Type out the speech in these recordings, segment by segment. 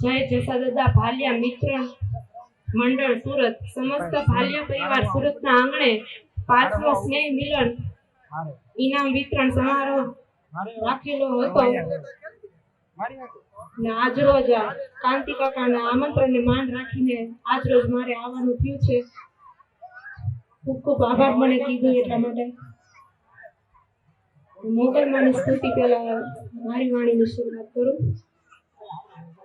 જય જસાદાદા ભાલિયા મિત્ર મંડળ સુરત. સમસ્ત ભાલિયા પરિવાર સુરતના આંગણે પાંચમો સ્નેહ મિલન ઇનામ વિતરણ સમારોહ રાખેલો હતો. ને આજ કાંતિ કાકાના આમંત્રણને માન રાખીને આજ રોજ મારે આવવાનું થયું છે. ખૂબ ખૂબ આભાર મને કીધું એટલા માટે. મોગલમાની સ્તુતિ પહેલા મારી વાણીની શરૂઆત કરું. Obrigada.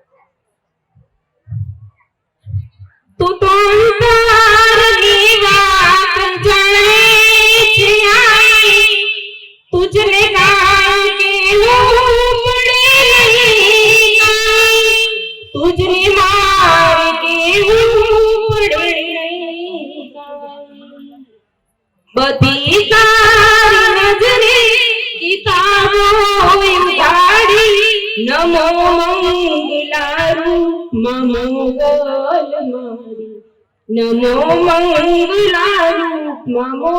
મંગલ મારી નમો મંગલ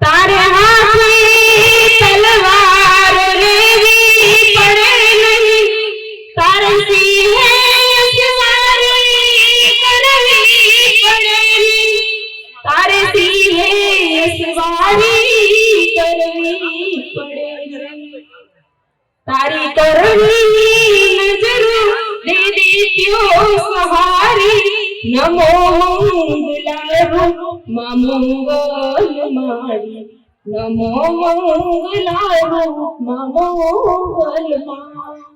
તારે હાથે તારી કરવી નજરો દે દીત્યો સહારી? નમો મંગલારૂ મા મંગલ મારી નમો મંગલારૂ મા મંગલ મા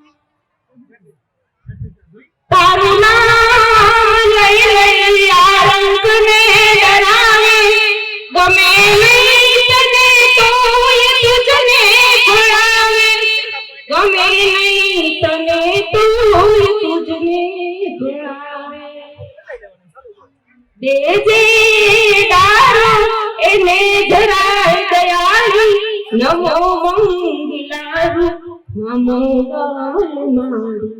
દેજે ડારો એને જરાય દયાળી નમો મંગલારૂ, નમો મારી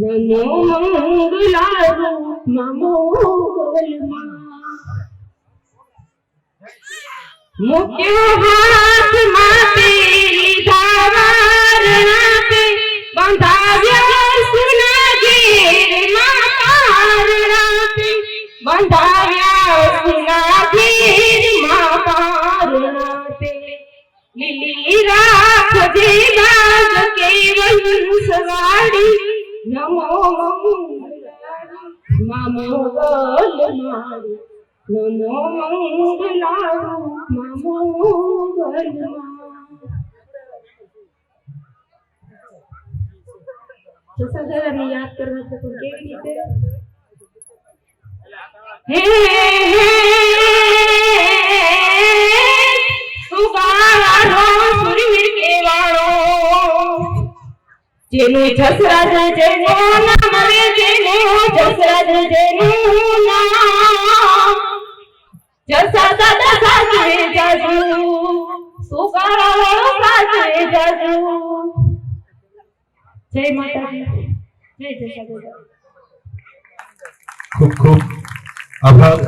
નમો મંગલારૂ. નમો મુક્યો હાથ માતે પે બંધાવ્યા સુના ઘેર મારણા પે બંધાવ્યા સુના ઘેર મારણા પે લીલી રાખજે જસાદાદાને યાદ કરવા છે જેનું જસરાજ જેનું નામ રે જેનું જસરાજ જેનું નામ જસા દાદા સાચવે જાજુ સાચવે જાજુ જય માતાજી જય જસા આભાર